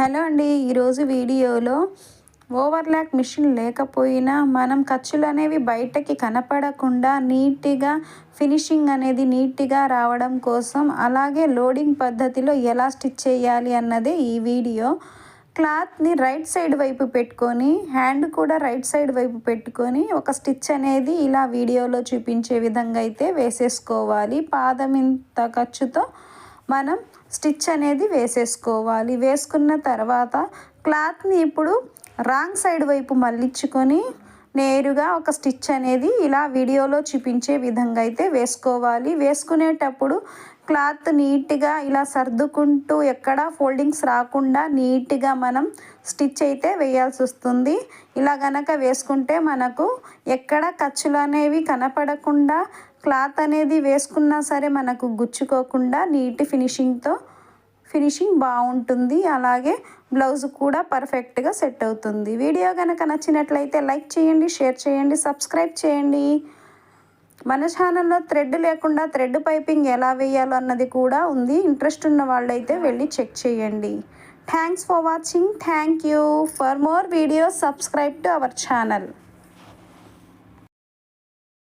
Hello అండి ఈరోజు వీడియోలో ఓవర్లాక్ మిషన్ లేకపోయినా మనం ఖర్చులు అనేవి బయటకి కనపడకుండా నీట్గా ఫినిషింగ్ అనేది నీట్గా రావడం కోసం అలాగే లోడింగ్ పద్ధతిలో ఎలా స్టిచ్ చేయాలి అన్నదే ఈ వీడియో. క్లాత్ని రైట్ సైడ్ వైపు పెట్టుకొని హ్యాండ్ కూడా రైట్ సైడ్ వైపు పెట్టుకొని ఒక స్టిచ్ అనేది ఇలా వీడియోలో చూపించే విధంగా అయితే వేసేసుకోవాలి. పాదం ఇంత ఖర్చుతో మనం స్టిచ్ అనేది వేసేసుకోవాలి. వేసుకున్న తర్వాత క్లాత్ని ఇప్పుడు రాంగ్ సైడ్ వైపు మళ్ళించుకొని నేరుగా ఒక స్టిచ్ అనేది ఇలా వీడియోలో చూపించే విధంగా అయితే వేసుకోవాలి. వేసుకునేటప్పుడు క్లాత్ నీట్గా ఇలా సర్దుకుంటూ ఎక్కడ ఫోల్డింగ్స్ రాకుండా నీట్గా మనం స్టిచ్ అయితే వేయాల్సి వస్తుంది. ఇలా గనక వేసుకుంటే మనకు ఎక్కడ ఖర్చులు అనేవి కనపడకుండా క్లాత్ అనేది వేసుకున్నా సరే మనకు గుచ్చుకోకుండా నీట్ ఫినిషింగ్తో ఫినిషింగ్ బాగుంటుంది. అలాగే బ్లౌజ్ కూడా పర్ఫెక్ట్గా సెట్ అవుతుంది. వీడియో కనుక నచ్చినట్లయితే లైక్ చేయండి షేర్ చేయండి సబ్స్క్రైబ్ చేయండి. మన ఛానల్లో థ్రెడ్ లేకుండా థ్రెడ్ పైపింగ్ ఎలా వేయాలో అన్నది కూడా ఉంది. ఇంట్రెస్ట్ ఉన్న వాళ్ళైతే వెళ్ళి చెక్ చేయండి. Thanks for watching. Thank you. For more videos subscribe to our channel.